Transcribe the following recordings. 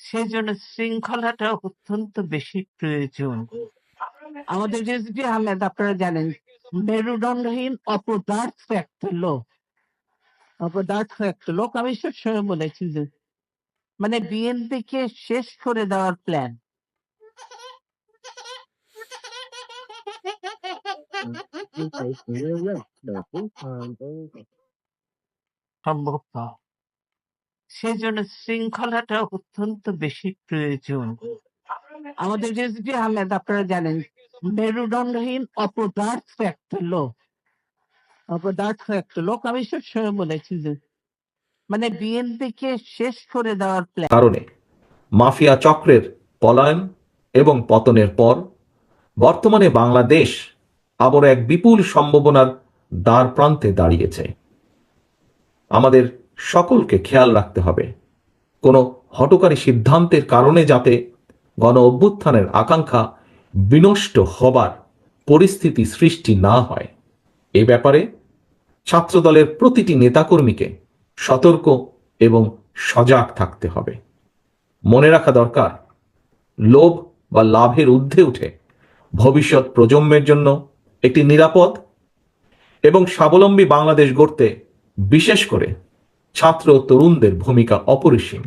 সেজন্য শৃঙ্খলাটা অত্যন্ত বেশি প্রয়োজন। আমাদের রেজবি আহমেদ, আপনারা জানেন, মেরুদণ্ডহীন অপদার্থ একটা লোক। অপদার্থ একটা লোক, আমি সবসময় বলেছি যে মানে বিএনপি কে শেষ করে দেওয়ার প্ল্যান সম্ভব সেজন্য শৃঙ্খলাটা অত্যন্ত বেশি প্রয়োজন। আমাদের রেজবি আহমেদ আপনারা জানেন, মেরুদণ্ডহীন অপদার্থ একটা লোক, অপদার্থ একটা লোক, আমি বলেছি যে মানে বিএনপি কে শেষ করে দেওয়ার কারণে মাফিয়া চক্রের পলায়ন এবং পতনের পর বর্তমানে বাংলাদেশ আবার এক বিপুল সম্ভাবনার দ্বার প্রান্তে দাঁড়িয়েছে। আমাদের সকলকে খেয়াল রাখতে হবে। কোনো হটকারী সিদ্ধান্তের কারণে যাতে গণ অভ্যুত্থানের আকাঙ্ক্ষা বিনষ্ট হবার পরিস্থিতি সৃষ্টি না হয়। এ ব্যাপারে ছাত্রদলের প্রতিটি নেতাকর্মীকে সতর্ক এবং সজাগ থাকতে হবে। মনে রাখা দরকার, লোভ বা লাভের ঊর্ধ্বে উঠে ভবিষ্যৎ প্রজন্মের জন্য একটি নিরাপদ এবং স্বাবলম্বী বাংলাদেশ গড়তে বিশেষ করে ছাত্র তরুণদের ভূমিকা অপরিসীম।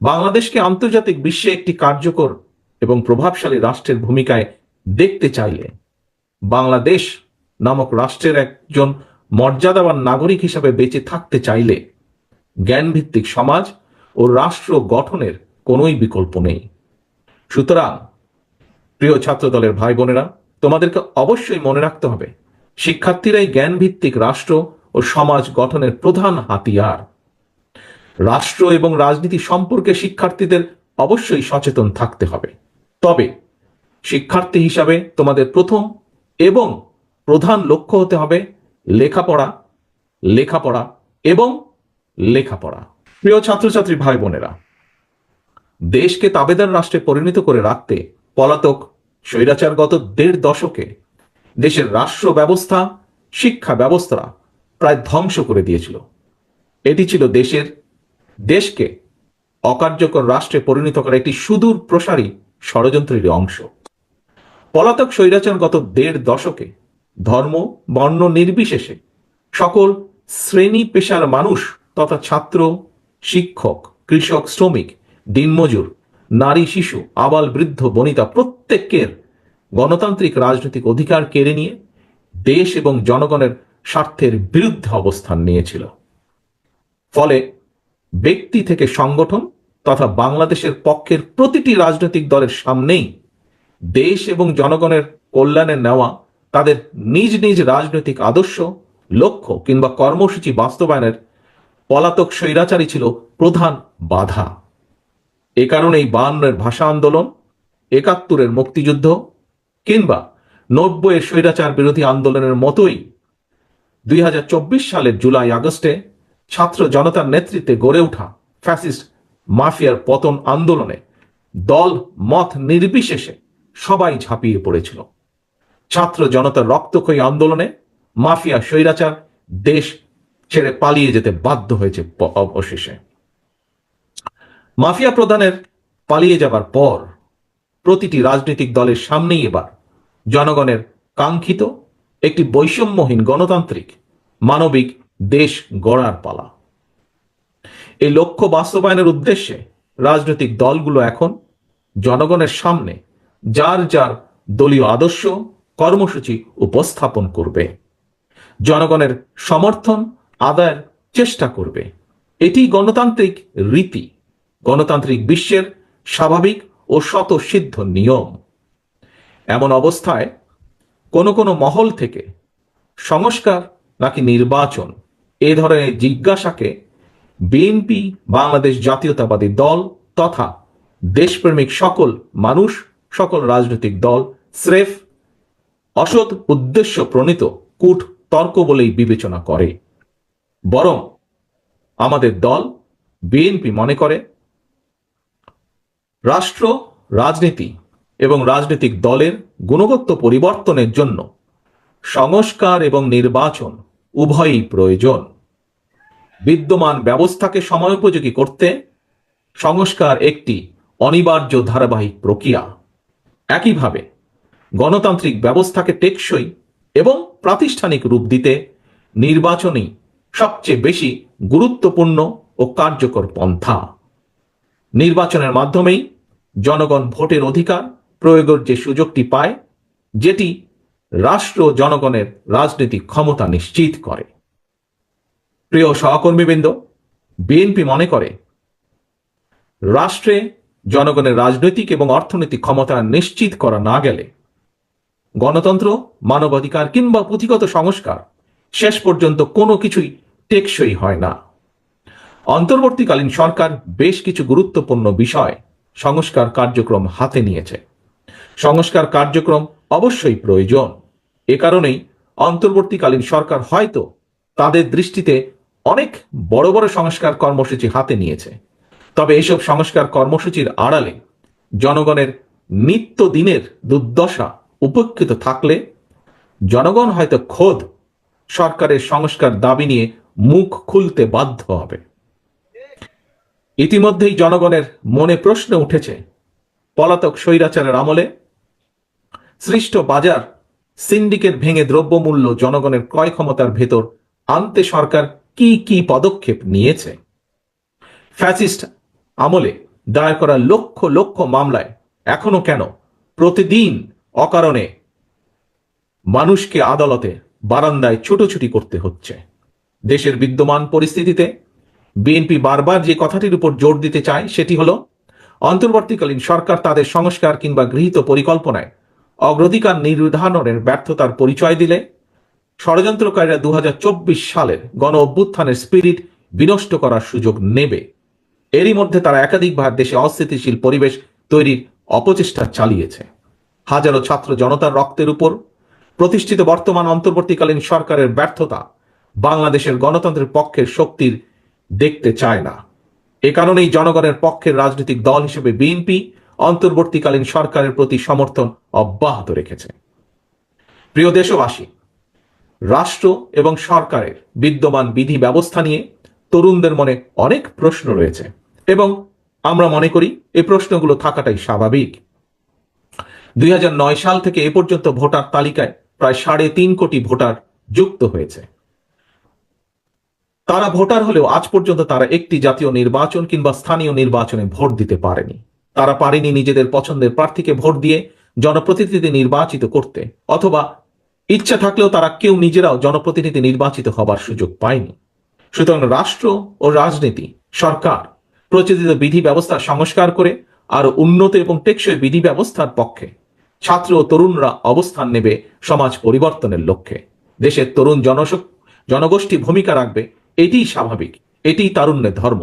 বাংলাদেশকে আন্তর্জাতিক বিশ্বে একটি কার্যকর এবং প্রভাবশালী রাষ্ট্রের ভূমিকায় দেখতে চাইলে বাংলাদেশ নামক রাষ্ট্রের একজন মর্যাদাবান নাগরিক হিসাবে বেঁচে থাকতে চাইলে জ্ঞানভিত্তিক সমাজ ও রাষ্ট্র গঠনের কোনোই বিকল্প নেই। সুতরাং, প্রিয় ছাত্র দলের ভাই বোনেরা তোমাদেরকে অবশ্যই মনে রাখতে হবে, শিক্ষার্থীরাই জ্ঞানভিত্তিক রাষ্ট্র ও সমাজ গঠনের প্রধান হাতিয়ার। রাষ্ট্র এবং রাজনীতি সম্পর্কে শিক্ষার্থীদের অবশ্যই সচেতন থাকতে হবে। তবে শিক্ষার্থী হিসাবে তোমাদের প্রথম এবং প্রধান লক্ষ্য হতে হবে লেখাপড়া লেখাপড়া এবং লেখাপড়া। প্রিয় ছাত্রছাত্রী ভাই বোনেরা দেশকে তাবেদার রাষ্ট্রে পরিণত করে রাখতে পলাতক স্বৈরাচারগত দেড় দশকে দেশের রাষ্ট্র ব্যবস্থা শিক্ষা ব্যবস্থা প্রায় ধ্বংস করে দিয়েছিল। এটি ছিল দেশের, দেশকে অকার্যকর রাষ্ট্রে পরিণত করা একটি সুদূর প্রসারী ষড়যন্ত্রের অংশ। পলাতক স্বৈরাচার গত দেড় দশকে ধর্ম, বর্ণ নির্বিশেষে সকল শ্রেণি পেশার মানুষ তথা ছাত্র, শিক্ষক, কৃষক, শ্রমিক, দিনমজুর, নারী, শিশু, আবাল বৃদ্ধ, বনিতা প্রত্যেকের গণতান্ত্রিক রাজনৈতিক অধিকার কেড়ে নিয়ে দেশ এবং জনগণের স্বার্থের বিরুদ্ধে অবস্থান নিয়েছিল। ফলে ব্যক্তি থেকে সংগঠন তথা বাংলাদেশের পক্ষের প্রতিটি রাজনৈতিক দলের সামনেই দেশ এবং জনগণের কল্যাণে নেওয়া তাদের নিজ নিজ রাজনৈতিক আদর্শ, লক্ষ্য কিংবা কর্মসূচি বাস্তবায়নের পলাতক স্বৈরাচারী ছিল প্রধান বাধা। এ কারণেই বায়ান্নের ভাষা আন্দোলন, একাত্তরের মুক্তিযুদ্ধ কিংবা নব্বইয়ের স্বৈরাচার বিরোধী আন্দোলনের মতোই দুই হাজার চব্বিশ সালের জুলাই আগস্টে ছাত্র জনতার নেতৃত্বে গড়ে ওঠা ফ্যাসিস্ট মাফিয়ার পতন আন্দোলনে দল মত নির্বিশেষে সবাই ঝাঁপিয়ে পড়েছিল। ছাত্র জনতার রক্তক্ষয়ী আন্দোলনে মাফিয়া স্বৈরাচার দেশ ছেড়ে পালিয়ে যেতে বাধ্য হয়েছে অবশেষে। মাফিয়া প্রধানের পালিয়ে যাবার পর প্রতিটি রাজনৈতিক দলের সামনেই এবার জনগণের কাঙ্ক্ষিত একটি বৈষম্যহীন গণতান্ত্রিক মানবিক দেশ গড়ার পালা। এই লক্ষ্য বাস্তবায়নের উদ্দেশ্যে রাজনৈতিক দলগুলো এখন জনগণের সামনে যার যার দলীয় আদর্শ কর্মসূচি উপস্থাপন করবে। জনগণের সমর্থন, আদায়ের চেষ্টা করবে। এটি গণতান্ত্রিক রীতি, গণতান্ত্রিক বিশ্বের স্বাভাবিক ও স্বতঃসিদ্ধ নিয়ম। এমন অবস্থায় কোনো কোনো মহল থেকে সংস্কার নাকি নির্বাচন, এ ধরনের জিজ্ঞাসাকে বিএনপি, বাংলাদেশ জাতীয়তাবাদী দল তথা দেশপ্রেমিক সকল মানুষ, সকল রাজনৈতিক দল, স্রেফ অসৎ উদ্দেশ্য প্রণীত কূট তর্ক বলেই বিবেচনা করে। বরং আমাদের দল বিএনপি মনে করে, রাষ্ট্র, রাজনীতি এবং রাজনৈতিক দলের গুণগত পরিবর্তনের জন্য সংস্কার এবং নির্বাচন উভয়ই প্রয়োজন। বিদ্যমান ব্যবস্থাকে সময়োপযোগী করতে সংস্কার একটি অনিবার্য ধারাবাহিক প্রক্রিয়া। একইভাবে গণতান্ত্রিক ব্যবস্থাকে টেকসই এবং প্রাতিষ্ঠানিক রূপ দিতে নির্বাচনই সবচেয়ে বেশি গুরুত্বপূর্ণ ও কার্যকর পন্থা। নির্বাচনের মাধ্যমেই জনগণ ভোটের অধিকার প্রয়োগের যে সুযোগটি পায়, যেটি রাষ্ট্র জনগণের রাজনৈতিক ক্ষমতা নিশ্চিত করে। প্রিয় সহকর্মীবৃন্দ বিএনপি মনে করে, রাষ্ট্রে জনগণের রাজনৈতিক এবং অর্থনৈতিক ক্ষমতা নিশ্চিত করা না গেলে গণতন্ত্র, মানবাধিকার কিংবা পুঁথিগত সংস্কার শেষ পর্যন্ত কোনো কিছুই টেকসই হয় না। অন্তর্বর্তীকালীন সরকার বেশ কিছু গুরুত্বপূর্ণ বিষয় সংস্কার কার্যক্রম হাতে নিয়েছে। সংস্কার কার্যক্রম অবশ্যই প্রয়োজন। এ কারণেই অন্তর্বর্তীকালীন সরকার হয়তো তাদের দৃষ্টিতে অনেক বড় বড় সংস্কার কর্মসূচি হাতে নিয়েছে। তবে এসব সংস্কার কর্মসূচির আড়ালে জনগণের নিত্য দিনের দুর্দশা উপেক্ষিত থাকলে জনগণ হয়তো খোদ সরকারের সংস্কার দাবি নিয়ে মুখ খুলতে বাধ্য হবে। ইতিমধ্যেই জনগণের মনে প্রশ্ন উঠেছে, পলাতক স্বৈরাচারের আমলে সৃষ্ট বাজার, সিন্ডিকেট ভেঙে দ্রব্যমূল্য জনগণের ক্রয় ক্ষমতার ভেতর আনতে সরকার কি কি পদক্ষেপ নিয়েছে? ফ্যাসিস্ট আমলে দায়ের করা লক্ষ লক্ষ মামলায় এখনও কেন প্রতিদিন অকারণে মানুষকে আদালতে বারান্দায় ছুটোছুটি করতে হচ্ছে? দেশের বিদ্যমান পরিস্থিতিতে বিএনপি বারবার যে কথাটির উপর জোর দিতে চায় সেটি হলো, অন্তর্বর্তীকালীন সরকার তাদের সংস্কার কিংবা গৃহীত পরিকল্পনায় অগ্রাধিকার নির্ধারণের ব্যর্থতার পরিচয় দিলে। ষড়যন্ত্রকারীরা দু সালের গণ অভ্যুত্থানের স্পিরিট বিনষ্ট করার সুযোগ নেবে। এরই মধ্যে তারা একাধিকবার দেশে অস্থিতিশীল পরিবেশ তৈরির অপচেষ্টা চালিয়েছে। হাজারো ছাত্র জনতার রক্তের উপর। প্রতিষ্ঠিত বর্তমান অন্তর্বর্তীকালীন সরকারের ব্যর্থতা বাংলাদেশের গণতন্ত্রের পক্ষের শক্তির দেখতে চায় না। এ কারণেই জনগণের পক্ষের রাজনৈতিক দল হিসেবে বিএনপি অন্তর্বর্তীকালীন সরকারের প্রতি সমর্থন অব্যাহত রেখেছে। প্রিয় দেশবাসী, রাষ্ট্র এবং সরকারের বিদ্যমান বিধি ব্যবস্থা নিয়ে তরুণদের মনে অনেক প্রশ্ন রয়েছে এবং আমরা মনে করি এই প্রশ্নগুলো থাকাটাই স্বাভাবিক। দুই নয় সাল থেকে এ পর্যন্ত ভোটার তালিকায় প্রায় সাড়ে তিন কোটি ভোটার যুক্ত হয়েছে। তারা ভোটার হলেও আজ পর্যন্ত তারা একটি জাতীয় নির্বাচন কিংবা স্থানীয় নির্বাচনে ভোট দিতে পারেনি। তারা পারেনি নিজেদের পছন্দের প্রার্থীকে ভোট দিয়ে জনপ্রতিনিধি নির্বাচিত করতে, অথবা ইচ্ছা থাকলেও তারা কেউ নিজেরাও জনপ্রতিনিধি নির্বাচিত হবার সুযোগ পায়নি। সুতরাং রাষ্ট্র ও রাজনীতি, সরকার, প্রচলিত বিধি ব্যবস্থা সংস্কার করে আরও উন্নত এবং টেকসই বিধি ব্যবস্থার পক্ষে ছাত্র ও তরুণরা অবস্থান নেবে সমাজ পরিবর্তনের লক্ষ্যে। দেশের তরুণ জনগোষ্ঠী ভূমিকা রাখবে, এটিই স্বাভাবিক, এটিই তারুণ্যের ধর্ম।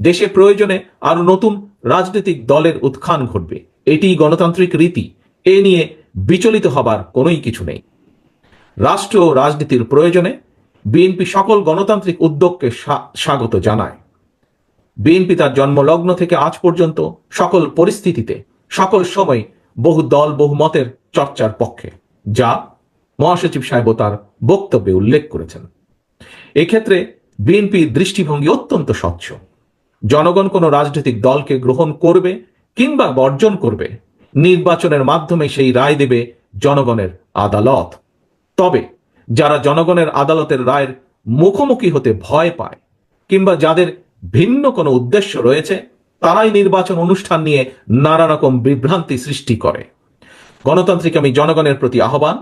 দেশে প্রয়োজনে আরও নতুন রাজনৈতিক দলের উত্থান ঘটবে। এটিই গণতান্ত্রিক রীতি। এ নিয়ে বিচলিত হবার কোনোই কিছু নেই। রাষ্ট্র ও রাজনীতির প্রয়োজনে বিএনপি সকল গণতান্ত্রিক উদ্যোগকে স্বাগত জানায়। বিএনপি তার জন্মলগ্ন থেকে আজ পর্যন্ত সকল পরিস্থিতিতে, সকল সময় বহু দল, বহু মতের চর্চার পক্ষে, যা মহাসচিব সাহেব তার বক্তব্যে উল্লেখ করেছেন। এক্ষেত্রে বিএনপির দৃষ্টিভঙ্গি অত্যন্ত স্বচ্ছ। জনগণ কোনো রাজনৈতিক দলকে গ্রহণ করবে কিংবা বর্জন করবে, নির্বাচনের মাধ্যমে সেই রায় দেবে জনগণের আদালত। তবে যারা জনগণের আদালতের রায়ের মুখোমুখি হতে ভয় পায় কিংবা যাদের ভিন্ন কোনো উদ্দেশ্য রয়েছে, তারাই নির্বাচন অনুষ্ঠান নিয়ে নানা রকম বিভ্রান্তি সৃষ্টি করে। গণতান্ত্রিক আমি জনগণের প্রতি আহ্বান,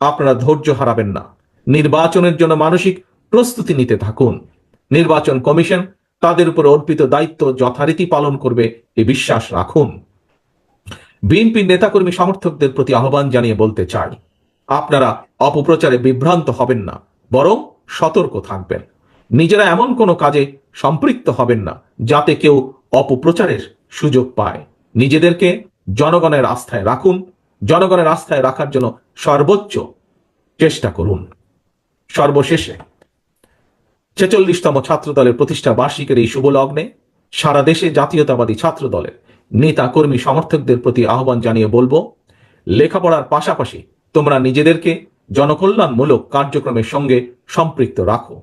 আপনারা ধৈর্য হারাবেন না। নির্বাচনের জন্য মানসিক প্রস্তুতি নিতে থাকুন। নির্বাচন কমিশন তাদের উপর অর্পিত দায়িত্ব যথারীতি পালন করবে এ বিশ্বাস রাখুন। বিএনপির নেতাকর্মী সমর্থকদের প্রতি আহ্বান জানিয়ে বলতে চাই, আপনারা অপপ্রচারে বিভ্রান্ত হবেন না, বরং সতর্ক থাকবেন। নিজেরা এমন কোনো কাজে সম্পৃক্ত হবেন না, যাতে কেউ অপপ্রচারের সুযোগ পায়। নিজেদেরকে জনগণের আস্থায় রাখুন, জনগণের আস্থায় রাখার জন্য সর্বোচ্চ চেষ্টা করুন। সর্বশেষে ছেচল্লিশতম ছাত্র দলের প্রতিষ্ঠা বার্ষিকের এই শুভ লগ্নে সারা দেশে জাতীয়তাবাদী ছাত্র দলের নেতা, কর্মী, সমর্থকদের প্রতি আহ্বান জানিয়ে বলব, লেখাপড়ার পাশাপাশি তোমরা নিজেদেরকে জনকল্যাণমূলক কার্যক্রমের সঙ্গে সম্পৃক্ত রাখো।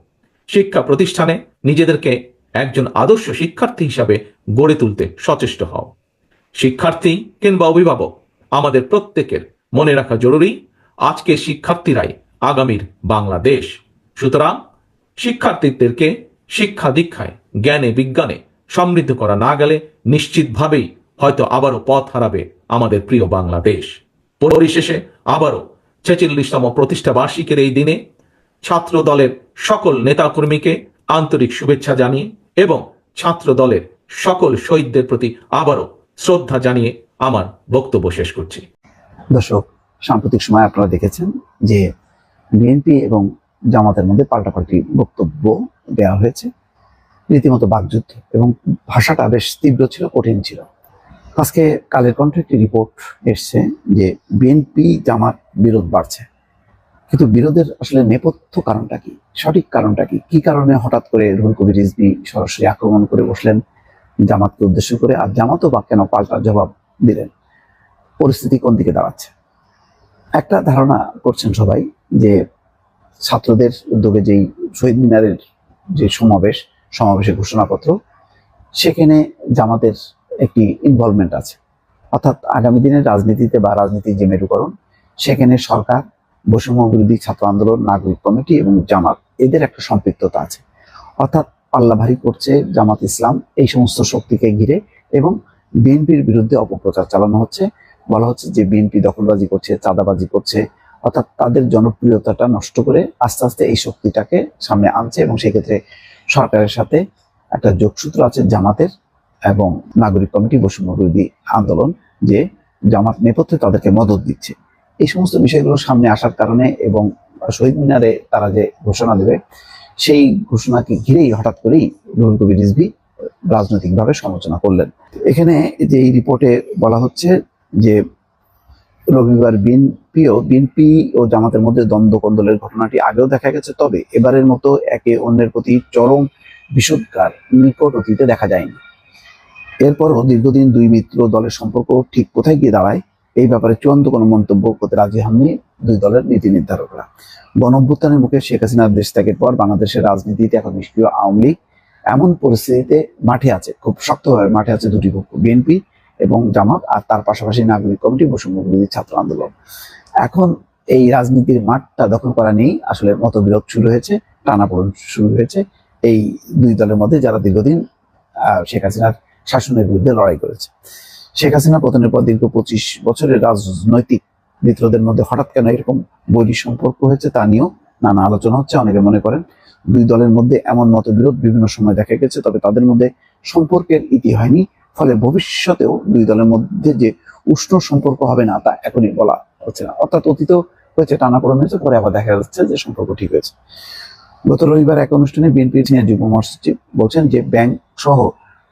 শিক্ষা প্রতিষ্ঠানে নিজেদেরকে একজন আদর্শ শিক্ষার্থী হিসাবে গড়ে তুলতে সচেষ্ট হও। শিক্ষার্থী কিংবা অভিভাবক, আমাদের প্রত্যেকের মনে রাখা জরুরি আজকে শিক্ষার্থীরাই আগামীর বাংলাদেশ। সুতরাং শিক্ষার্থীদেরকে শিক্ষা দীক্ষায়, জ্ঞানে, বিজ্ঞানে সমৃদ্ধ করা না গেলে নিশ্চিতভাবেই হয়তো আবারও পথ হারাবে আমাদের প্রিয় বাংলাদেশ। পরিশেষে আবারও ছেচল্লিশতম প্রতিষ্ঠা বার্ষিকের এই দিনে ছাত্র দলের সকল নেতাকর্মীকে আন্তরিক শুভেচ্ছা জানিয়ে এবং ছাত্র দলের সকল শহীদদের প্রতি আবারও শ্রদ্ধা জানিয়ে আমার বক্তব্য শেষ করছি। দর্শক, সাম্প্রতিক সময় আপনারা দেখেছেন যে বিএনপি এবং জামাতের মধ্যে পাল্টাপাল্টি বক্তব্য দেওয়া হয়েছে। রীতিমতো বাকযুদ্ধ এবং ভাষাটা বেশ তীব্র ছিল, কঠিন ছিল। আজকে কালের কণ্ঠে একটি রিপোর্ট এসছে যে বিএনপি জামাত বিরোধ বাড়ছে। কিন্তু বিরোধের আসলে নেপথ্য কারণটা কি? সঠিক কারণটা কি? কি কারণে হঠাৎ করে রুহুল কবির রিজভি সরাসরি আক্রমণ করে বসলেন জামাতকে উদ্দেশ্য করে? আর জামাতও বা কেন পাল্টা জবাব দিলেন? পরিস্থিতি কোন দিকে দাঁড়াচ্ছে? একটা ধারণা করছেন সবাই যে ছাত্রদের উদ্যোগে যেই শহীদ মিনারের যে সমাবেশ, সমাবেশের ঘোষণাপত্র, সেখানে জামাতের একটি ইনভলভমেন্ট আছে। অর্থাৎ আগামী দিনের রাজনীতিতে বা রাজনীতির যে মেরুকরণ, সেখানে সরকার, বৈষম্য বিরোধী ছাত্র আন্দোলন, নাগরিক কমিটি এবং জামাত, এদের একটা সম্পৃক্ততা আছে। অর্থাৎ পাল্লা ভারী করছে জামাত ইসলাম এই সমস্ত শক্তিকে ঘিরে এবং বিএনপির বিরুদ্ধে অপপ্রচার চালানো হচ্ছে। বলা হচ্ছে যে বিএনপি দখলবাজি করছে, চাঁদাবাজি করছে অর্থাৎ তাদের জনপ্রিয়তাটা নষ্ট করে আস্তে আস্তে এই শক্তিটাকে সামনে আনছে এবং সেক্ষেত্রে সরকারের সাথে একটা যোগসূত্র আছে জামাতের এবং নাগরিক কমিটি বৈষম্য আন্দোলন যে জামাত নেপথ্যে তাদেরকে মদত দিচ্ছে। এই সমস্ত বিষয়গুলো সামনে আসার কারণে এবং শহীদ মিনারে তারা যে ঘোষণা দেবে, সেই ঘোষণাকে ঘিরেই হঠাৎ করেই রুহুল কবির রিজভি রাজনৈতিকভাবে সমালোচনা করলেন। এখানে যে এই রিপোর্টে বলা হচ্ছে যে রবিবার বিএনপিও বিএনপি ও জামাতের মধ্যে দ্বন্দ্ব কন্দলের ঘটনাটি আগেও দেখা গেছে, তবে এবারের মতো একে অন্যের প্রতি চরম বিষোদ্গার নিকট অতীতে দেখা যায়নি। এরপরও দীর্ঘদিন দুই মিত্র দলের সম্পর্ক ঠিক কোথায় গিয়ে দাঁড়ায়, এই ব্যাপারে চূড়ান্ত কোনো মন্তব্য করতে রাজি হননি দুই দলের নীতি নির্ধারকরা। গণঅভ্যুত্থানের মুখে শেখ হাসিনার দেশ ত্যাগের পর বাংলাদেশের রাজনীতিতে এখন নিষ্ক্রিয় আওয়ামী লীগ। এমন পরিস্থিতিতে মাঠে আছে, খুব শক্তভাবে মাঠে আছে দুটি পক্ষ, বিএনপি এবং জামাত আর তার পাশাপাশি নাগরিক কমিটি বৈষম্য বিরোধী ছাত্র আন্দোলন। এখন এই রাজনীতির মাঠটা দখল করা নেই আসলে মতবিরোধ শুরু হয়েছে, টানাপোড়েন শুরু হয়েছে। এই দুই দলের মধ্যে যারা দীর্ঘদিন শেখ হাসিনার শাসনের বিরুদ্ধে লড়াই করেছে। শেখ হাসিনা পতনের পর দীর্ঘ পঁচিশ বছরের রাজনৈতিক মিত্রদের মধ্যে হঠাৎ কেন এরকম বৈরী সম্পর্ক হয়েছে তা নিয়েও নানা আলোচনা হচ্ছে, অনেকে মনে করেন। দুই দলের মধ্যে এমন মতবিরোধ বিভিন্ন সময় দেখা গেছে, তবে তাদের মধ্যে সম্পর্কের ইতি হয়নি। ফলে ভবিষ্যতেও দুই দলের মধ্যে যে উষ্ণ সম্পর্ক হবে না, তা এখনই বলা হচ্ছে না। অর্থাৎ অতীত হয়েছে, টানাপোড়েন হয়েছে, পরে আবার দেখা যাচ্ছে যে সম্পর্ক ঠিক হয়েছে। গত রবিবার এক অনুষ্ঠানে বিএনপির সিনিয়র যুগ্ম মহাসচিব বলছেন যে, ব্যাংক সহ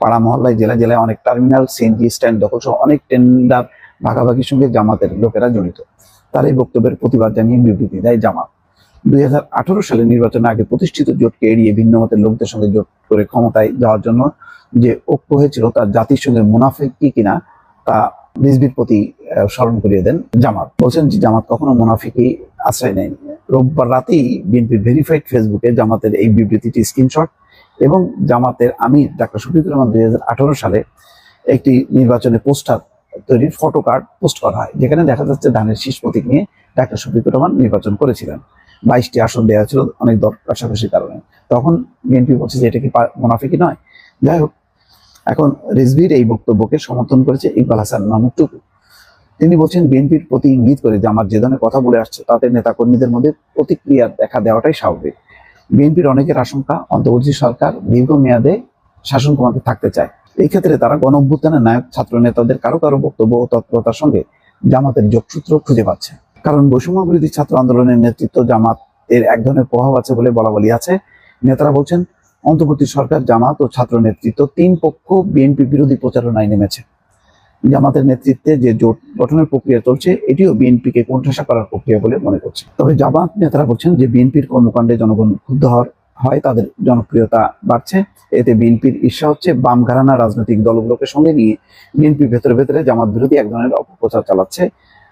পাড়া মহল্লায়, জেলা জেলায় অনেক টার্মিনাল সিএনজি স্ট্যান্ড দখল সহ অনেক টেন্ডার ভাগাভাগির সঙ্গে জামাতের লোকেরা জড়িত। তার এই বক্তব্যের প্রতিবাদ জানিয়ে বিবৃতি দেয় জামাত। দুই সালে নির্বাচনের আগে প্রতিষ্ঠিত জোটকে এড়িয়ে ভিন্ন মতের লোকদের সঙ্গে জোট করে ক্ষমতায় যাওয়ার জন্য যে ঐক্য হয়েছিল তার জাতির সঙ্গে মুনাফে কি কিনা তা রিজবির প্রতি স্মরণ করিয়ে দেন জামাত। বলছেন যে জামাত কখনো মুনাফিকি আশ্রয় নেয়নি। রোববার রাতেই বিএনপির ভেরিফাইড ফেসবুকে জামাতের এই বিবৃতিটি স্ক্রিনশট এবং জামাতের আমির ডাক্তার শফিকুর রহমান দুই হাজার আঠারো সালে একটি নির্বাচনে পোস্টার তৈরির ফটো কার্ড পোস্ট করা হয়, যেখানে দেখা যাচ্ছে ধানের শীষ প্রতীক নিয়ে ডাক্তার শফিকুর রহমান নির্বাচন করেছিলেন। বাইশটি আসন দেওয়া ছিল অনেক দর পাশাপাশি কারণে। তখন বিএনপি বলছে যে এটা কি মুনাফিকি নয়। যাই হোক, এখন রিজভির এই বক্তব্যকে সমর্থন করেছে ইকবাল হাসান মাহমুদ টুকু তিনি বলছেন, বিএনপির প্রতি ইঙ্গিত করে যে আমার যে ধরনের কথা বলে আসছে, তাতে নেতাকর্মীদের মধ্যে প্রতিক্রিয়া দেখা দেওয়াটাই স্বাভাবিক। বিএনপির অনেকের আশঙ্কা, অন্তর্বর্তী সরকার দীর্ঘমেয়াদে শাসন ক্ষমতা থাকতে চায়। এই ক্ষেত্রে তারা গণ অভ্যুত্থানের নায়ক, ছাত্র নেতাদের কারও কারও বক্তব্য ও তৎপরতার সঙ্গে জামাতের যোগসূত্র খুঁজে পাচ্ছে। কারণ বৈষম্য বিরোধী ছাত্র আন্দোলনের নেতৃত্ব জামাত এর এক ধরনের প্রভাব আছে বলে বলা বলি আছে। নেতারা বলছেন, অন্তর্বর্তী সরকার, জামাত ও ছাত্র নেতৃত্ব তিন পক্ষ বিএনপি বিরোধী প্রচারণায় নেমেছে। জামাতের নেতৃত্বে যে জোট গঠনের প্রক্রিয়া চলছে, এটিও বিএনপিকে কোণঠাসা করার প্রক্রিয়া বলে মনে করছে। তবে জামাত নেতারা বলছেন যে বিএনপির কর্মকাণ্ডে জনগণ ক্ষুব্ধ হওয়ার হয়, তাদের জনপ্রিয়তা বাড়ছে। এতে বিএনপির ঈর্ষা হচ্ছে, বাম ঘরানা রাজনৈতিক দলগুলোকে সঙ্গে নিয়ে বিএনপির ভেতরে ভেতরে জামাত বিরোধী এক ধরনের অপপ্রচার চালাচ্ছে।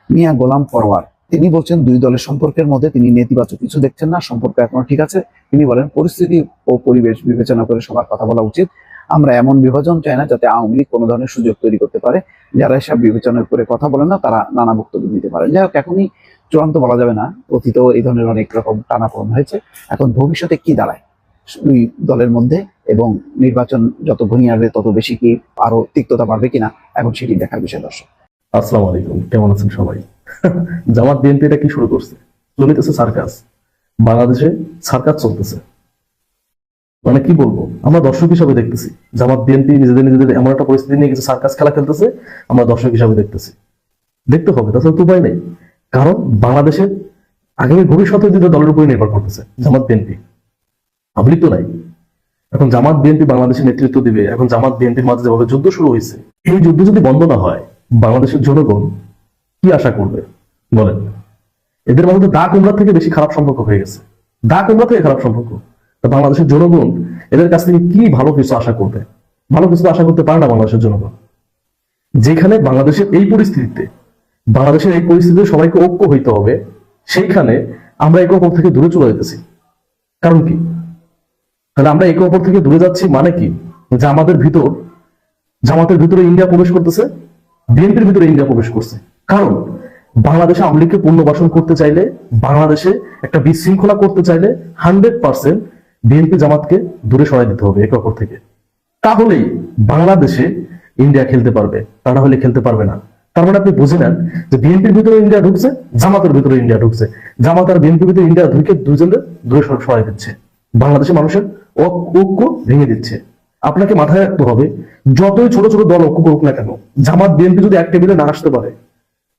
মিয়া গোলাম পরওয়ার তিনি বলছেন, দুই দলের সম্পর্কের মধ্যে তিনি নেতিবাচক কিছু দেখছেন না, সম্পর্ক এখনও ঠিক আছে। তিনি বলেন, পরিস্থিতি ও পরিবেশ বিবেচনা করে সবার কথা বলা উচিত। আমরা এমন বিভাজন চাই না যাতে আওয়ামী লীগ কোনো ধরনের সুযোগ তৈরি করতে পারে। যারা এসব বিবেচনা করে কথা বলেন না, তারা নানা বক্তব্য দিতে পারে যাই হোক, এখনই চূড়ান্ত বলা যাবে না। অতীতেও এই ধরনের অনেক রকম টানাপোড়ন হয়েছে। এখন ভবিষ্যতে কি দাঁড়ায় দুই দলের মধ্যে এবং নির্বাচন যত ঘনিয়ে আসবে, তত বেশি কি আরও তিক্ততা বাড়বে কিনা, এখন সেটি দেখার বিষয় দর্শক। আসসালামু আলাইকুম, কেমন আছেন সবাই? জামাত বিএনপি এটা কি শুরু করছে? চলিতেছে সার্কাস, বাংলাদেশে সার্কাস চলতেছে। মানে কি বলব, আমরা দর্শক হিসাবে দেখতেছি, জামাত বিএনপি নিজেদের নিজেদের এমন একটা পরিস্থিতি নিয়ে কিছু সার্কাস খেলা খেলতেছে, আমরা দর্শক হিসাবে দেখতেছি। দেখতে হবে, তাছাড়া তো উপায় নেই, কারণ বাংলাদেশের আগামী ভবিষ্যতে দুটো দলের উপরে নির্ভর করতেছে, জামাত বিএনপি। পাবলিক তো নাই। এখন জামাত বিএনপি বাংলাদেশের নেতৃত্ব দিবে, এখন জামাত বিএনপির মাঝে যেভাবে যুদ্ধ শুরু হয়েছে, এই যুদ্ধ যদি বন্ধ না হয় বাংলাদেশের জনগণ কি আশা করবে? বলেন। এদের মধ্যে দা কুমড়া থেকে বেশি খারাপ সম্পর্ক হয়ে গেছে। দা কুমড়া থেকে খারাপ সম্পর্ক। বাংলাদেশের জনগণ এদের কাছ থেকে কি ভালো কিছু আশা করবে? ভালো কিছু আশা করতে পারে না বাংলাদেশের জনগণ। যেখানে বাংলাদেশের এই পরিস্থিতিতে, বাংলাদেশের এই পরিস্থিতিতে সবাইকে ঐক্য হইতে হবে, সেইখানে আমরা একে অপর থেকে দূরে চলে যেতেছি। কারণ কি? তাহলে আমরা একে অপর থেকে দূরে যাচ্ছি মানে কি? যে আমাদের ভিতর, জামাতের ভিতরে ইন্ডিয়া প্রবেশ করতেছে বিএনপির ভিতরে ইন্ডিয়া প্রবেশ করছে। কারণ বাংলাদেশে আওয়ামী লীগকে পুনর্বাসন করতে চাইলে, বাংলাদেশে একটা বিশৃঙ্খলা করতে চাইলে হান্ড্রেড পার্সেন্ট বিএনপি জামাতকে দূরে সরাই দিতে হবে একে অপর থেকে। তাহলেই বাংলাদেশে ইন্ডিয়া খেলতে পারবে, তা না হলে খেলতে পারবে না। তার মানে আপনি বুঝে নেন যে বিএনপির ভিতরে ইন্ডিয়া ঢুকছে, জামাতের ভিতরে ইন্ডিয়া ঢুকছে। জামাত আর বিএনপির ভিতরে ইন্ডিয়া ঢুকে দুজনের দূরে সর- সরাই দিচ্ছে। বাংলাদেশের মানুষের ঐক- ঐক্য ভেঙে দিচ্ছে। আপনাকে মাথায় রাখতে হবে, যতই ছোট ছোট দল ঐক্য করুক না কেন, জামাত বিএনপি যদি এক টেবিলে না আসতে পারে,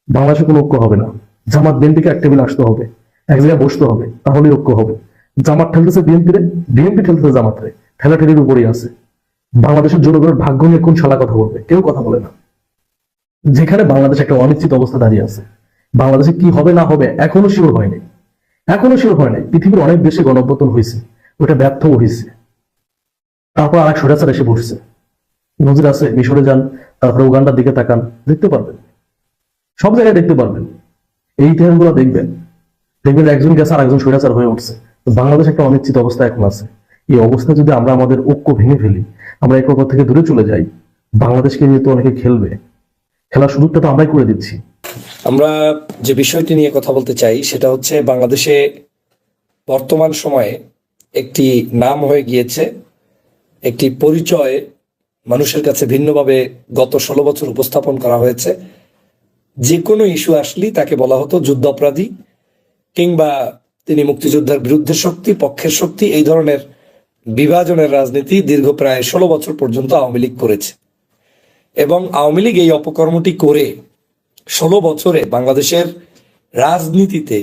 বাংলাদেশে কোনো ঐক্য হবে না। জামাত বিএনপিকে এক টেবিলে আসতে হবে, এক জায়গায় বসতে হবে, তাহলেই ঐক্য হবে। জামাত ঠেলতেছে বিএনপিরে বিএনপি ঠেলতেছে জামাতরে ঠেলাঠেলির উপরেই আছে। বাংলাদেশের জনগণের ভাগ্য নিয়ে কোন শালা কথা বলবে, কেউ কথা বলে না। যেখানে বাংলাদেশ একটা অনিশ্চিত অবস্থা দাঁড়িয়ে আছে, বাংলাদেশে কি হবে না হবে এখনও শিওর হয়নি। এখনও শিওর হয় নাই পৃথিবীর অনেক দেশে গণপতন হয়েছে, ওটা ব্যর্থ হয়েছে। তারপর আরেক সরাচার এসে বসছে। নজির আছে, মিশরে যান, তারপরে উগান্ডার দিকে তাকান, দেখতে পারবেন। সব জায়গায় দেখতে পারবেন। এই ইতিহাসগুলো দেখবেন। দেখবেন একজন গেছে আর একজন স্বৈরাচার হয়ে উঠছে। বাংলাদেশ একটা অনিশ্চিত অবস্থা এখন আছে। এই অবস্থায় যদি আমরা আমাদের ঐক্য ভেঙে ফেলি, আমরা এক অপর থেকে দূরে চলে যাই, বাংলাদেশকে নিয়ে তো অনেকে খেলবে। খেলার সুযোগটা তো আমরাই করে দিচ্ছি। আমরা যে বিষয়টি নিয়ে কথা বলতে চাই, সেটা হচ্ছে বাংলাদেশে বর্তমান সময়ে একটি নাম হয়ে গিয়েছে একটি পরিচয় মানুষের কাছে ভিন্নভাবে গত ষোলো বছর উপস্থাপন করা হয়েছে। যে কোনো ইস্যু আসলেই তাকে বলা হতো যুদ্ধ অপরাধী কিংবা তিনি মুক্তিযোদ্ধার বিরুদ্ধে শক্তি, পক্ষের শক্তি, এই ধরনের বিভাজনের রাজনীতি দীর্ঘ প্রায় ষোলো বছর পর্যন্ত আওয়ামী লীগ করেছে। এবং আওয়ামী লীগ এই অপকর্মটি করে ষোলো বছরে বাংলাদেশের রাজনীতিতে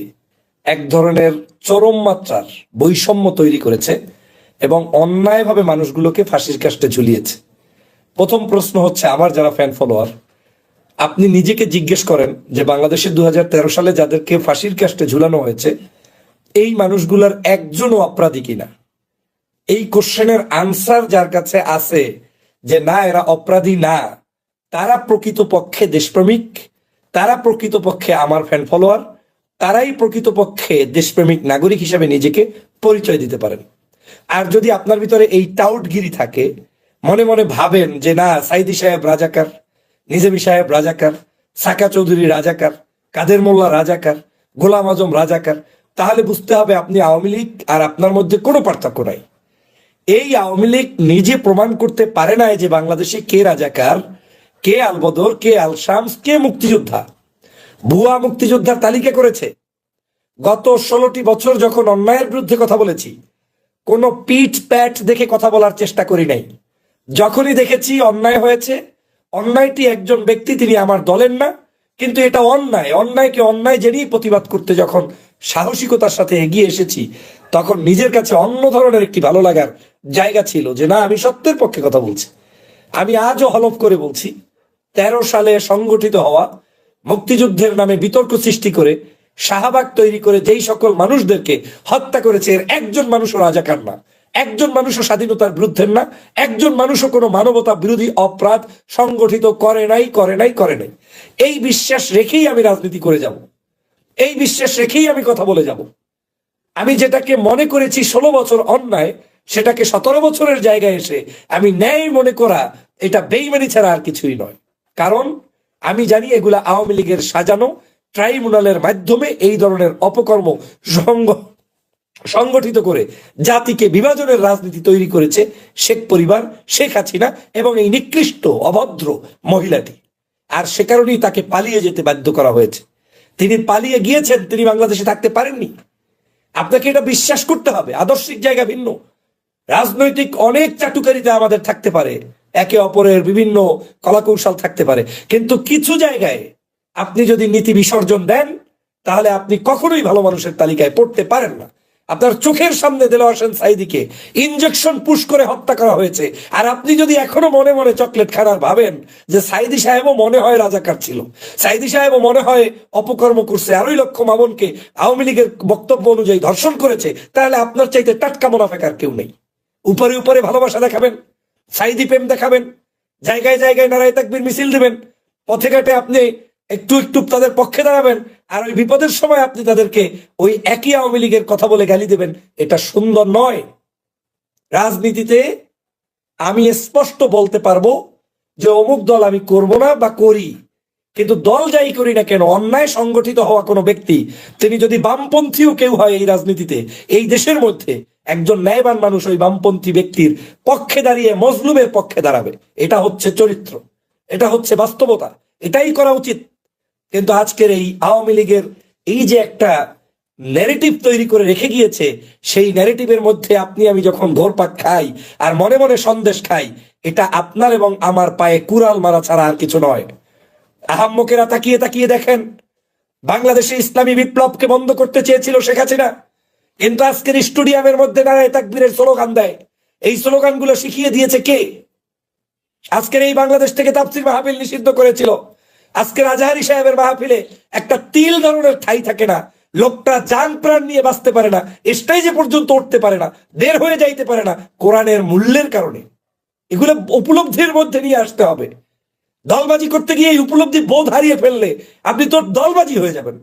এক ধরনের চরম মাত্রার বৈষম্য তৈরি করেছে। এবং অন্যায়ভাবে মানুষগুলোকে ফাঁসির কাস্টে ঝুলিয়েছে। প্রথম প্রশ্ন হচ্ছে, আমার যারা ফ্যান ফলোয়ার আপনি নিজেকে জিজ্ঞেস করেন যে বাংলাদেশের দু সালে যাদেরকে ফাঁসির কাস্টে ঝুলানো হয়েছে, এই মানুষগুলোর একজনও অপরাধী কিনা? এই কোশ্চেনের আনসার যার কাছে আছে যে না, এরা অপরাধী না, তারা প্রকৃতপক্ষে দেশপ্রেমিক, তারা প্রকৃতপক্ষে আমার ফ্যান ফলোয়ার তারাই প্রকৃতপক্ষে দেশপ্রেমিক নাগরিক হিসেবে নিজেকে পরিচয় দিতে পারেন। আর যদি আপনার ভিতরে এই টাউটগিরি থাকে, মনে মনে ভাবেন যে না, সাইদি সাহেব রাজাকার, নিজামী সাহেব রাজাকার, সাকা চৌধুরী রাজাকার, কাদের মোল্লা রাজাকার, গোলাম আজম রাজাকার, তাহলে বুঝতে হবে আপনি আওয়ামী লীগ আর আপনার মধ্যে কোনো পার্থক্য নাই। এই আওয়ামী লীগ নিজে প্রমাণ করতে পারে না যে বাংলাদেশে কে রাজাকার, কে আলবদর, কে আল শামস কে মুক্তিযোদ্ধা। ভুয়া মুক্তিযোদ্ধার তালিকা করেছে। গত ষোলোটি বছর যখন অন্যায়ের বিরুদ্ধে কথা বলেছি কোনো পিঠ প্যাট দেখে কথা বলার চেষ্টা করি নাই। যখনই দেখেছি অন্যায় হয়েছে, অন্যায়টি একজন ব্যক্তি তিনি আমার দলের না, কিন্তু এটা অন্যায়। অন্যায়কে অন্যায় জেনেই প্রতিবাদ করতে যখন সাহসিকতার সাথে এগিয়ে এসেছি, তখন নিজের কাছে অন্য ধরনের একটি ভালো লাগার জায়গা ছিল যে, না, আমি সত্যের পক্ষে কথা বলছি। আমি আজও হলফ করে বলছি, তেরো সালে সংগঠিত হওয়া মুক্তিযুদ্ধের নামে বিতর্ক সৃষ্টি করে শাহবাগ তৈরি করে যেই সকল মানুষদেরকে হত্যা করেছে, এর একজন মানুষও রাজাকার না। একজন মানুষও স্বাধীনতার বিরুদ্ধে না। একজন মানুষও কোনো মানবতা বিরোধী অপরাধ সংগঠিত করে নাই করে নাই করে নাই। এই বিশ্বাস রেখেই আমি রাজনীতি করে যাব। এই বিশ্বাস রেখেই আমি কথা বলে যাব। আমি যেটাকে মনে করেছি ষোলো বছর অন্যায়, সেটাকে সতেরো বছরের জায়গায় এসে আমি ন্যায় মনে করা, এটা বেইমানি ছাড়া আর কিছুই নয়। কারণ আমি জানি এগুলা আওয়ামী লীগের সাজানো ট্রাইব্যুনালের মাধ্যমে এই ধরনের অপকর্ম সংঘ সংগঠিত করে জাতিকে বিভাজনের রাজনীতি তৈরি করেছে শেখ পরিবার, শেখ হাসিনা এবং এই নিকৃষ্ট, অভদ্র মহিলাটি। আর সে কারণেই তাকে পালিয়ে যেতে বাধ্য করা হয়েছে। তিনি পালিয়ে গিয়েছেন, তিনি বাংলাদেশে থাকতে পারেননি। আপনাকে এটা বিশ্বাস করতে হবে, আদর্শিক জায়গা ভিন্ন। রাজনৈতিক অনেক চাটুকারিতা আমাদের থাকতে পারে, একে অপরের বিভিন্ন কলাকৌশল থাকতে পারে। কিন্তু কিছু জায়গায় আপনি যদি নীতি বিসর্জন দেন, তাহলে আপনি কখনোই ভালো মানুষের তালিকায় পড়তে পারেন না। আপনার চোখের সামনে দেলো আসেন সাইদিকে ইনজেকশন পুশ করে হত্যা করা হয়েছে। আর আপনি যদি এখনও মনে মনে চকলেট খানার ভাবেন যে সাইদি সাহেবও মনে হয় রাজাকার ছিল। সাইদি সাহেবও মনে হয় অপকর্ম করছে। আড়াই লক্ষ মামনকে আওয়ামী লীগের বক্তব্য অনুযায়ী ধর্ষণ করেছে। তাহলে আপনার চাইতে টাটকা মোনাফেকার কেউ নেই। উপরে উপরে ভালোবাসা দেখাবেন, সাইদি প্রেম দেখাবেন, জায়গায় জায়গায় নারায় তাকবির মিছিল দেবেন, পথে ঘাটে আপনি একটু একটু তাদের পক্ষে দাঁড়াবেন, আর ওই বিপদের সময় আপনি তাদেরকে ওই একই আওয়ামী লীগের কথা বলে গালি দেবেন, এটা সুন্দর নয়। রাজনীতিতে আমি স্পষ্ট বলতে পারব যে অমুক দল আমি করব না বা করি, কিন্তু দল যাই করি না কেন, অন্যায় সংগঠিত হওয়া কোনো ব্যক্তি, তিনি যদি বামপন্থীও কেউ হয় এই রাজনীতিতে, এই দেশের মধ্যে একজন ন্যায়বান মানুষ ওই বামপন্থী ব্যক্তির পক্ষে দাঁড়িয়ে মজলুমের পক্ষে দাঁড়াবে, এটা হচ্ছে চরিত্র, এটা হচ্ছে বাস্তবতা, এটাই করা উচিত। কিন্তু আজকের এই আওয়ামী লীগের এই যে একটা ন্যারেটিভ তৈরি করে রেখে গিয়েছে, সেই ন্যারেটিভের মধ্যে আপনি আমি যখন ধরপাক খাই আর মনে মনে সন্দেশ খাই, এটা আপনার এবং আমার পায়ে কুড়াল মারা ছাড়া আর কিছু নয়। আহাম্মকেরা তাকিয়ে তাকিয়ে দেখেন, বাংলাদেশে ইসলামী বিপ্লবকে বন্ধ করতে চেয়েছিল শেখ হাসিনা। কিন্তু আজকের স্টুডিয়ামের মধ্যে দাঁড়ায় তাকবীরের স্লোগান দেয়। এই স্লোগানগুলো শিখিয়ে দিয়েছে কে? আজকের এই বাংলাদেশ থেকে তাফসির মাহফিল নিষিদ্ধ করেছিল। আজকের আজহারি সাহেবের মাহফিলে একটা তিল ধরনের ঠাই থাকে না। লোকটা যান প্রাণ নিয়ে বাঁচতে পারে না, স্টেজে পর্যন্ত উঠতে পারে না দের হয়ে যাইতে পারে না, কোরআনের মূল্যের কারণে। এগুলো উপলব্ধির মধ্যে নিয়ে আসতে হবে। দলবাজি করতে গিয়ে এই উপলব্ধি বোধ হারিয়ে ফেললে আপনি তো দলবাজি হয়ে যাবেন।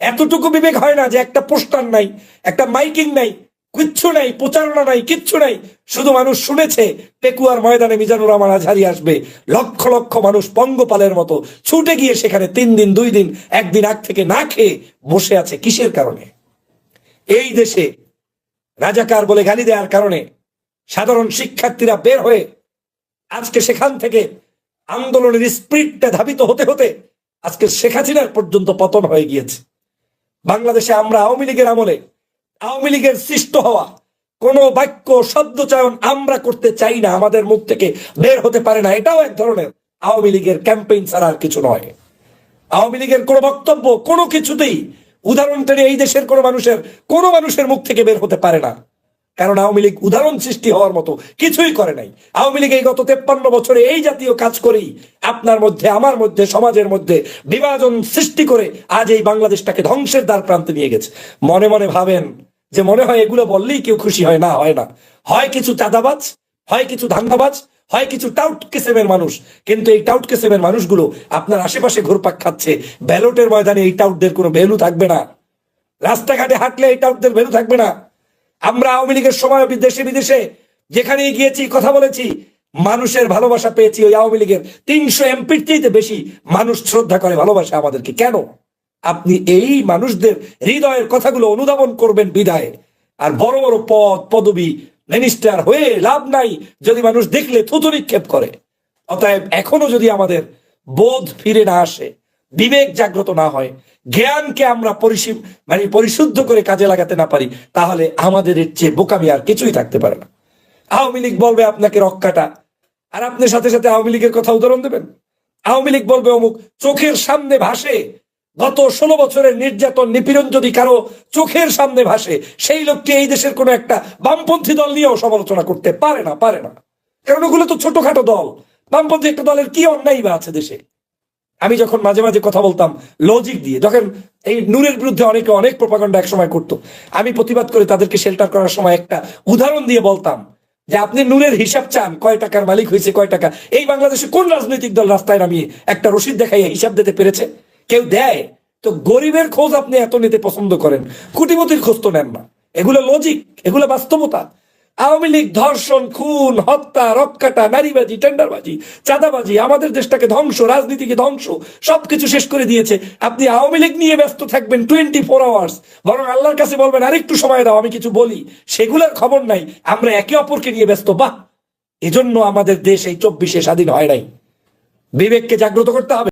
এতটুকু বিবেক হয় না যে একটা পোস্টার নাই, একটা মাইকিং নাই কিচ্ছু নাই, প্রচারণা নাই, কিচ্ছু নাই। শুধু মানুষ শুনেছে পেকুয়ার ময়দানে মিজানুর রহমান আজহারি আসবে। লক্ষ লক্ষ মানুষ পঙ্গপালের মতো ছুটে গিয়ে সেখানে তিন দিন, দুই দিন, একদিন আগ থেকে না খেয়ে বসে আছে। কিসের কারণে? এই দেশে রাজাকার বলে গালি দেওয়ার কারণে সাধারণ শিক্ষার্থীরা বের হয়ে আজকে সেখান থেকে আন্দোলনের স্পিরিটটা ধাবিত হতে হতে আজকে শেখ হাসিনার পর্যন্ত পতন হয়ে গিয়েছে। বাংলাদেশে আমরা আওয়ামী লীগের আমলে আওয়ামী লীগের সৃষ্ট হওয়া কোন বাক্য, শব্দ চায়ন আমরা করতে চাই না, আমাদের মুখ থেকে বের হতে পারে না। এটাও এক ধরনের আওয়ামী লীগের ক্যাম্পেইন ছাড়া আর কিছু নয়। আওয়ামী লীগের কোনো বক্তব্য কোনো কিছুতেই, উদাহরণ টেনে এই দেশের কোনো মানুষের কোনো মানুষের মুখ থেকে বের হতে পারে না। কারণ আওয়ামী লীগ উদাহরণ সৃষ্টি হওয়ার মতো কিছুই করে নাই। আওয়ামী লীগ এই গত তেপ্পান্ন বছরে এই জাতীয় কাজ করেই আপনার মধ্যে, আমার মধ্যে, সমাজের মধ্যে বিভাজন সৃষ্টি করে আজ এই বাংলাদেশটাকে ধ্বংসের দ্বার প্রান্তে নিয়ে গেছে। মনে মনে ভাবেন যে মনে হয় এগুলো বললেই কেউ খুশি হয় না হয় না। হয় কিছু চাঁদাবাজ, হয় কিছু ধান্দাবাজ, হয় কিছু টাউট কেসেমের মানুষ। কিন্তু এই টাউট কেসেমের মানুষগুলো আপনার আশেপাশে ঘুরপাক খাচ্ছে। ব্যালটের ময়দানে এই টাউটদের কোনো ভ্যালু থাকবে না। রাস্তাঘাটে হাঁটলে এই টাউটদের ভ্যালু থাকবে না। আমরা আওয়ামী লীগের সময় দেশে বিদেশে যেখানে গিয়েছি, কথা বলেছি, মানুষের ভালোবাসা পেয়েছি ওই আওয়ামী লীগের। তিনশো এমপির বেশি মানুষ শ্রদ্ধা করে, ভালোবাসে আমাদেরকে। কেন? আপনি এই মানুষদের হৃদয়ের কথাগুলো অনুধাবন করবেন বিদায়। আর বড় বড় পদ, পদবি মিনিস্টার হয়ে লাভ নাই যদি মানুষ দেখলে থুতু নিক্ষেপ করে। অতএব এখনও যদি আমাদের বোধ ফিরে না আসে বিবেক জাগ্রত না হয়, জ্ঞানকে আমরা পরিসীম মানে পরিশুদ্ধ করে কাজে লাগাতে না পারি, তাহলে আমাদের এর চেয়ে বোকামি আর কিছুই থাকতে পারে না। আওয়ামী লীগ বলবে আপনাকে রক্ষাটা আর আপনার সাথে সাথে আওয়ামী লীগের কথা উদাহরণ দেবেন? আওয়ামী লীগ বলবে অমুক, চোখের সামনে ভাসে, গত ষোলো বছরের নির্যাতন নিপীড়ন যদি কারও চোখের সামনে ভাসে, সেই লোকটি এই দেশের কোনো একটা বামপন্থী দল নিয়েও সমালোচনা করতে পারে না পারে না। কারণ ওগুলো তো ছোটখাটো দল। বামপন্থী একটা দলের কি অন্যায় বা আছে দেশে? আমি যখন মাঝে মাঝে কথা বলতাম লজিক দিয়ে যখন এই নূরের বিরুদ্ধে অনেকে অনেক প্রপাগন্ডা এক সময় করতো। আমি প্রতিবাদ করে তাদেরকে শেল্টার করার সময় একটা উদাহরণ দিয়ে বলতাম যে, আপনি নূরের হিসাব চান, কয় টাকার মালিক হয়েছে, কয় টাকা? এই বাংলাদেশে কোন রাজনৈতিক দল রাস্তায় নামিয়ে একটা রসিদ দেখাইয়ে হিসাব দিতে পেরেছে? কেউ দেয়? তো গরিবের খোঁজ আপনি এত নিতে পছন্দ করেন, কুটিপতির খোঁজ তো নেন না। এগুলো লজিক এগুলো বাস্তবতা। আওয়ামী লীগ ধর্ষণ, খুন, হত্যা, রক্কাটা নারীবাজি টেন্ডারবাজি, চাঁদাবাজি, আমাদের দেশটাকে ধ্বংস, রাজনীতিকে ধ্বংস, সবকিছু শেষ করে দিয়েছে। আপনি আওয়ামী লীগ নিয়ে ব্যস্ত থাকবেন টোয়েন্টি ফোর আওয়ার্স বরং আল্লাহর কাছে বলবেন, আরেকটু সময় দাও, আমি কিছু বলি। সেগুলোর খবর নাই। আমরা একে অপরকে নিয়ে ব্যস্ত, বাহ! এজন্য আমাদের দেশ এই চব্বিশে স্বাধীন হয় নাই। বিবেককে জাগ্রত করতে হবে।